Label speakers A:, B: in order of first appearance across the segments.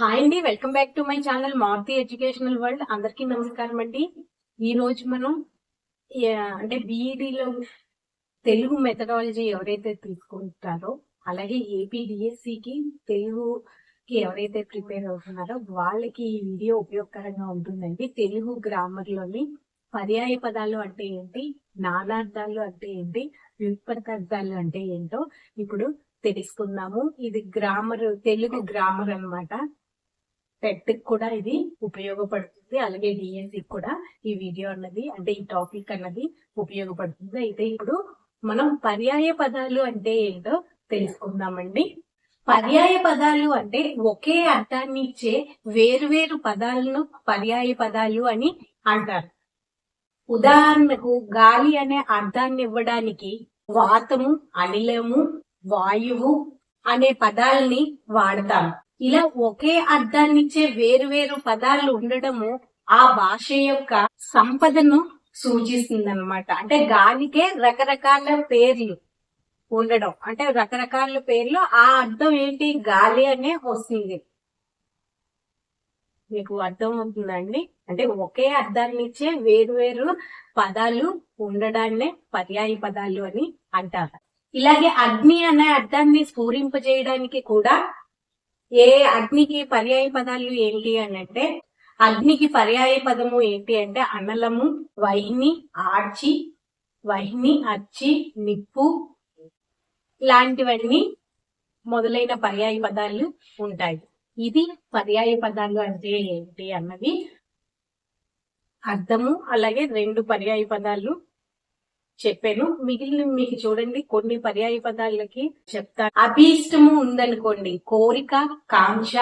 A: Hi అండి welcome back to my channel Maruthi educational world అందరికీ నమస్కారం అండి. ఈ రోజు మనం అంటే బీఈడిలో తెలుగు మెథడాలజీ ఎవరైతే తీసుకుంటారో అలాగే ఏపీడిఎస్సికి తెలుగుకి ఎవరైతే ప్రిపేర్ అవుతున్నారో వాళ్ళకి ఈ వీడియో ఉపయోగకరంగా ఉంటుందండి. తెలుగు గ్రామర్లోని పర్యాయ పదాలు అంటే ఏంటి నానార్థాలు అంటే ఏంటి వ్యుత్పత్తార్థాలు అంటే ఏంటో ఇప్పుడు తెలుసుకుందాము. ఇది గ్రామర్ తెలుగు గ్రామర్ అన్నమాట. టెట్ కూడా ఇది ఉపయోగపడుతుంది. అలాగే డిఎన్సి కూడా ఈ వీడియో అన్నది అంటే ఈ టాపిక్ అన్నది ఉపయోగపడుతుంది. అయితే ఇప్పుడు మనం పర్యాయ పదాలు అంటే ఏంటో తెలుసుకుందామండి. పర్యాయ పదాలు అంటే ఒకే అర్థాన్ని ఇచ్చే వేరువేరు పదాలను పర్యాయ పదాలు అని అంటారు. ఉదాహరణకు గాలి అనే అర్థాన్ని ఇవ్వడానికి వాతము అనిలము వాయువు అనే పదాలని వాడతాం. ఇలా ఒకే అర్థాన్నిచ్చే వేరు పదాలు ఉండడము ఆ భాష యొక్క సంపదను సూచిస్తుంది అనమాట అంటే గాలికే రకరకాల పేర్లు ఉండడం. అంటే రకరకాల పేర్లు ఆ అర్థం ఏంటి? గాలి అనే వస్తుంది. మీకు అర్థం అవుతుందండి? అంటే ఒకే అర్థాన్ని ఇచ్చే వేరు వేరు పదాలు ఉండడాన్నే పర్యాయ పదాలు అని అంటారు. ఇలాగే అగ్ని అనే అర్థాన్ని స్ఫూరింపజేయడానికి కూడా ఏ అగ్నికి పర్యాయ పదాలు ఏంటి అని అంటే అగ్నికి పర్యాయ పదము ఏంటి అంటే అనలము వహిని ఆర్చి వహిని అచ్చి నిప్పు ఇలాంటివన్నీ మొదలైన పర్యాయ పదాలు ఉంటాయి. ఇది పర్యాయ పదాలు అంటే ఏంటి అన్నది అర్థము అలాగే రెండు పర్యాయ పదాలు చెప్పాను. మిగిలిన మీకు చూడండి కొన్ని పర్యాయ పదాలకి చెప్తాను అభీష్టము ఉందనుకోండి కోరిక కాంక్ష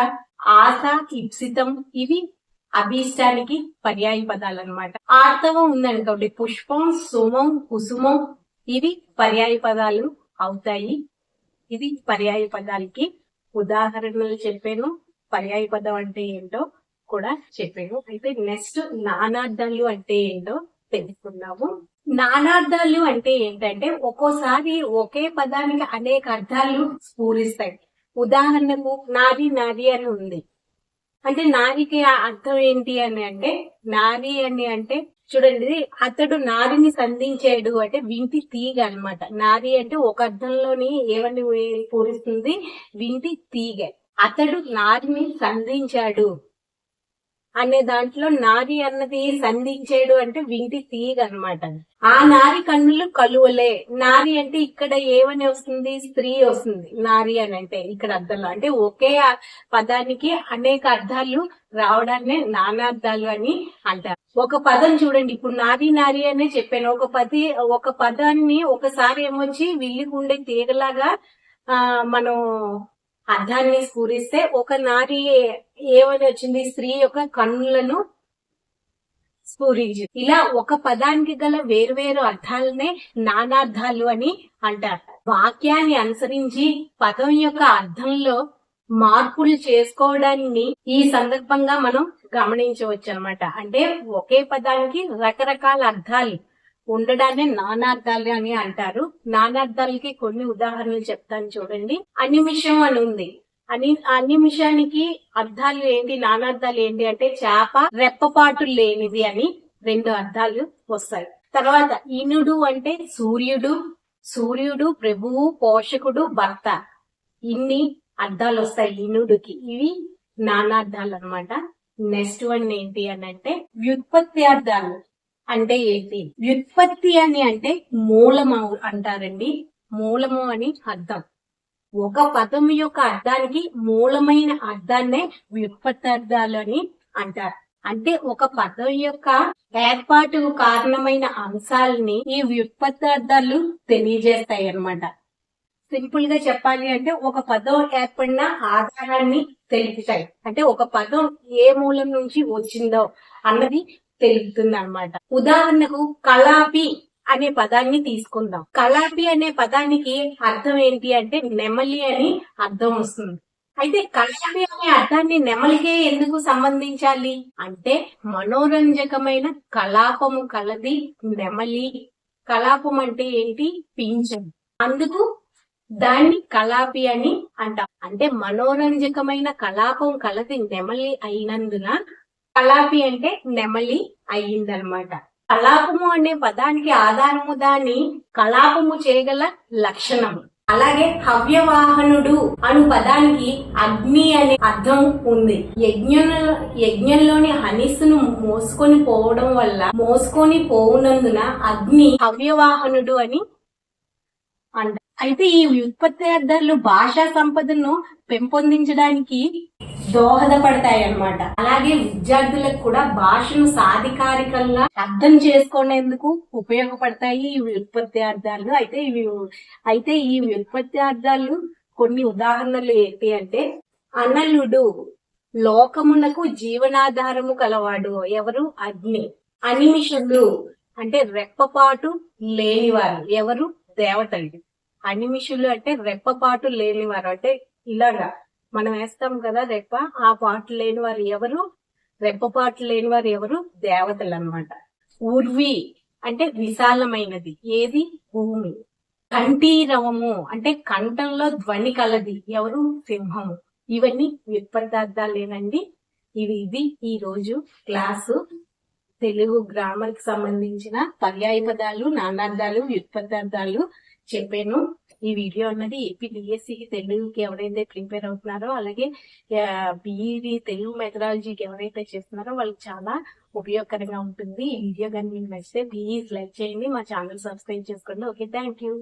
A: ఆశ ఇప్సితం ఇవి అభీష్టానికి పర్యాయ పదాలు అనమాట ఆర్తవం ఉందనుకోండి పుష్పం సుమం కుసుమం ఇవి పర్యాయ పదాలు అవుతాయి. ఇది పర్యాయ పదాలకి ఉదాహరణలు చెప్పాను. పర్యాయ పదం అంటే ఏంటో కూడా చెప్పాను. అయితే నెక్స్ట్ నానార్థాలు అంటే ఏంటో తెలుసుకున్నాము. నానార్థాలు అంటే ఏంటంటే ఒక్కోసారి ఒకే పదానికి అనేక అర్థాలు స్ఫూరిస్తాయి. ఉదాహరణకు నాది నాది అని ఉంది. అంటే నారికి ఆ అర్థం ఏంటి అని అంటే నారి అని అంటే చూడండి అతడు నారిని సంధించాడు అంటే వింటి తీగ అన్నమాట. నారి అంటే ఒక అర్థంలోని ఏమని పూరిస్తుంది వింటి తీగ. అతడు నారిని సంధించాడు. అనే దాంట్లో నారి అన్నది సంధించేడు అంటే వింటి తీగ అన్నమాట ఆ నారి కన్నులు కలువలే. నారి అంటే ఇక్కడ ఏమని వస్తుంది? స్త్రీ వస్తుంది. నారి అని అంటే ఇక్కడ అర్థంలో. అంటే ఒకే పదానికి అనేక అర్థాలు రావడాన్ని నానార్థాలు అని అంటారు. ఒక పదం చూడండి. ఇప్పుడు నారి నారి అనే చెప్పాను. ఒక పది ఒక పదాన్ని ఒకసారి ఏమొచ్చి విల్లి ఉండే తీగలాగా ఆ మనం అర్థాన్ని స్ఫూరిస్తే ఒక నారి ఏమని వచ్చింది? స్త్రీ యొక్క కన్నులను స్ఫూరించి. ఇలా ఒక పదానికి గల వేరువేరు అర్థాలనే నానార్థాలు అని అంటారు. వాక్యాన్ని అనుసరించి పదం యొక్క అర్థంలో మార్పులు చేసుకోవడాన్ని ఈ సందర్భంగా మనం గమనించవచ్చు అనమాట అంటే ఒకే పదానికి రకరకాల అర్థాలు ఉండడాన్ని నానార్థాలు అని అంటారు. నానార్థాలకి కొన్ని ఉదాహరణలు చెప్తాను చూడండి. అనిమిషం అని ఉంది. అని అనిమిషానికి అర్థాలు ఏంటి నానార్థాలు ఏంటి అంటే చేప రెప్పపాటు లేనిది అని రెండు అర్థాలు వస్తాయి. తర్వాత ఇనుడు అంటే సూర్యుడు సూర్యుడు ప్రభువు పోషకుడు భర్త. ఇన్ని అర్థాలు వస్తాయి ఇనుడికి. ఇవి నానార్థాలు అన్నమాట నెక్స్ట్ వన్ ఏంటి అని అంటే వ్యుత్పత్తి అర్థాలు. అంటే ఏంటి? వ్యుత్పత్తి అని అంటే మూలము అంటారండి. మూలము అని అర్థం. ఒక పదం యొక్క అర్థానికి మూలమైన అర్థాన్నే వ్యుత్పత్తార్థాలు అని అంటారు. అంటే ఒక పదం యొక్క ఏర్పాటు కారణమైన అంశాలని ఈ వ్యుత్పత్తార్థాలు తెలియజేస్తాయి అన్నమాట సింపుల్గా చెప్పాలి అంటే ఒక పదం ఏర్పడిన ఆధారాన్ని తెలుపుతాయి అంటే ఒక పదం ఏ మూలం నుంచి వచ్చిందో అన్నది తెలుపుతుంది అనమాట ఉదాహరణకు కళాపి అనే పదాన్ని తీసుకుందాం. కళాపి అనే పదానికి అర్థం ఏంటి అంటే నెమలి అని అర్థం వస్తుంది. అయితే కళాపి అనే అర్థాన్ని నెమలికే ఎందుకు సంబంధించాలి? అంటే మనోరంజకమైన కలాపము కలది నెమలి. కలాపం అంటే ఏంటి? పింఛం. అందుకు దాన్ని కలాపి అని అంటాం. అంటే మనోరంజకమైన కలాపం కలది నెమలి అయినందున కలాపి అంటే నెమలి అయ్యిందనమాట కలాపము అనే పదానికి ఆధారము దాని కలాపము చేయగల లక్షణము అలాగే హవ్యవాహనుడు అను పదానికి అగ్ని అనే అర్థం ఉంది. యజ్ఞం యజ్ఞంలోని హనిస్సును మోసుకొని పోవడం వల్ల మోసుకొని పోవునందున అగ్ని హవ్యవాహనుడు అని అంట అయితే ఈ వ్యుత్పత్తి అర్థాలు భాషా సంపదను పెంపొందించడానికి దోహదపడతాయి అన్నమాట అలాగే విద్యార్థులకు కూడా భాషను సాధికారికంగా అర్థం చేసుకునేందుకు ఉపయోగపడతాయి ఈ వ్యుత్పత్తి అర్థాలు అయితే ఇవి అయితే ఈ వ్యుత్పత్తి అర్థాలు కొన్ని ఉదాహరణలు ఏంటి అంటే అనలుడు లోకమునకు జీవనాధారము కలవాడు ఎవరు? అగ్ని. అనిమిషుడు అంటే రెప్పపాటు లేనివారు ఎవరు? దేవతలు. అనిమిషులు అంటే రెప్పపాటు లేనివారు. అంటే ఇలాగా మనం వేస్తాం కదా రెప్ప ఆ పాటలు లేని వారు ఎవరు? రెప్పపాటు లేని వారు ఎవరు? దేవతలు అన్నమాట. ఉర్వి అంటే విశాలమైనది. ఏది? భూమి. కంఠీరవము అంటే కంఠంలో ధ్వని కలది. ఎవరు? సింహము. ఇవన్నీ వ్యుత్పత్తార్థాలేనండి ఇవి ఇది ఈ రోజు క్లాసు. తెలుగు గ్రామర్కి సంబంధించిన పర్యాయ పదాలు నానార్థాలు వ్యుత్పదార్థాలు చెప్పాను. ఈ వీడియో అన్నది ఏపీ డిఎస్సికి తెలుగుకి ఎవరైతే ప్రిపేర్ అవుతున్నారో అలాగే బీఈడి తెలుగు మెథడాలజీకి ఎవరైతే చేస్తున్నారో వాళ్ళకి చాలా ఉపయోగకరంగా ఉంటుంది ఈ వీడియో. కానీ మీకు నచ్చితే ప్లీజ్ లైక్ చేయండి. మా ఛానల్ సబ్స్క్రైబ్ చేసుకోండి. Okay thank you